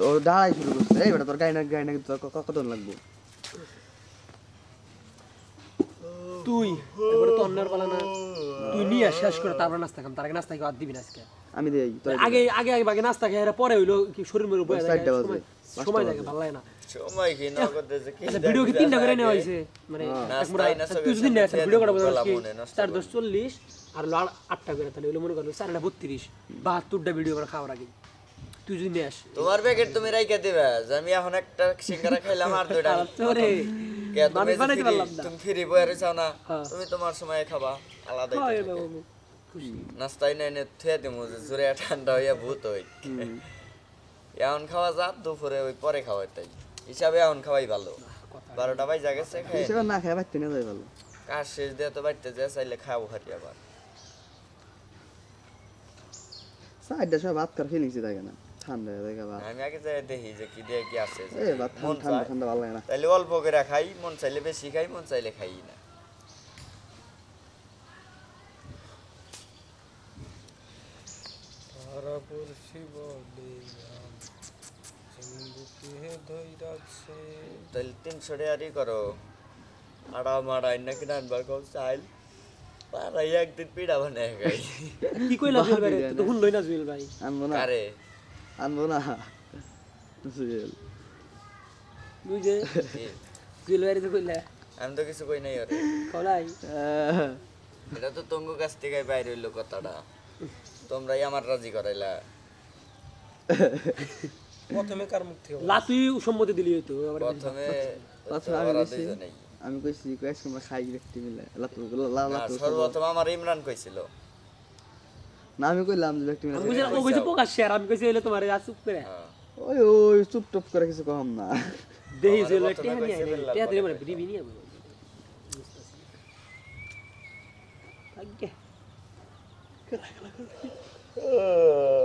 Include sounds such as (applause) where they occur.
ও দাঁড়াই শুরু করছে এই বেটা তোর গায়ে না গায়ে না তোর লাগবো তুই এবারে তো অন্যের পালা না তুই নিয়ে শেষ করে তারপর নাস্তা খাম তার আগে নাস্তা খাওয়া দিবি না আজকে আমি দেই আগে আগে আগে বাগে নাস্তা খেয়ে পরে হইল কি শরীর মেরে সময়। লাগে ভালো লাগে না সময় কি নগদ দেশে কি ভিডিও কি তিনটা করে নেওয়া মানে তুই যদি নেস ভিডিও করা বলছিস কি আর আটটা করে তাহলে হইল মনে করল চারটা বত্রিশ বাহাত্তরটা ভিডিও করে খাওয়ার আগে তুই যদি নেস তোমার প্যাকেট তুমি দিবে যে আমি এখন একটা সিঙ্গারা খাইলাম আর দুইটা। তোরে। যে বানাইতে পারলাম না। তুমি ফ্রি না হ্যাঁ। তুমি তোমার সময় খাবা আলাদা হয় নাস্তাই নাই নে থুয়ে দিমু যে জোরে ঠান্ডা হইয়া ভূত হই। এখন খাওয়া যা দুপুরে ওই পরে খাওয়াই তাই। হিসাবে এখন খাওয়াই ভালো। বারোটা বাই জাগেছে খাই। হিসেবে না খাই বাড়তে নিয়ে যাই ভালো। কাজ শেষ দিয়ে তো বাড়তে যায় চাইলে খাব হারি আবার। সাইডটা সব ভাত খার ফিলিংসই থাকে না। ঠান্ডা হয়ে আমি আগে যাই দেখি যে কি দিয়ে কি আসছে এই ভাত ঠান্ডা ঠান্ডা ভালো লাগে না। তাইলে অল্প করে খাই মন চাইলে বেশি খাই মন চাইলে খাই না। তাহলে তিনশো টাকারই করো। আড়া না কিনা আনবার কম চাইল। পারাই একদিন পিঠা বানায় খাই। কি কইলা জুয়েল ভাই তো শুনলই না জুয়েল ভাই। আনব না। কারে? আনব না। জুয়েল? জুয়েল ভাই কইলা। আমি তো কিছু কই নাই ওরে। কলাই? এটা তো তঙ্গু কাছ থেকে বাইরে হইল কথাটা। তোমরাই আমার রাজি করাইলা। (laughs) লা তুই সম্মতি দিলি হইতো প্রথমে প্রথমে আমি কইছি আমি কইছি কয়েক সময় খাই ব্যক্তি মিলে লাতু সর্বপ্রথম আমার ইমরান কইছিল। না আমি কইলাম যে ব্যক্তি মিলে আমি কইছিলাম ও কইছে প্রকাশ্যে আর আমি কইছি হইলে তোমার আর চুপ করে হ্যাঁ। ওই ওই চুপ টুপ করে কিছু কম না দেহি জুয়েল ভাই প্রথমে টেহা নিয়ে কইছে আইলে বেল্লার টেহা দিলে পরে মানে বিড়ি বিনি আবার আগে আহ,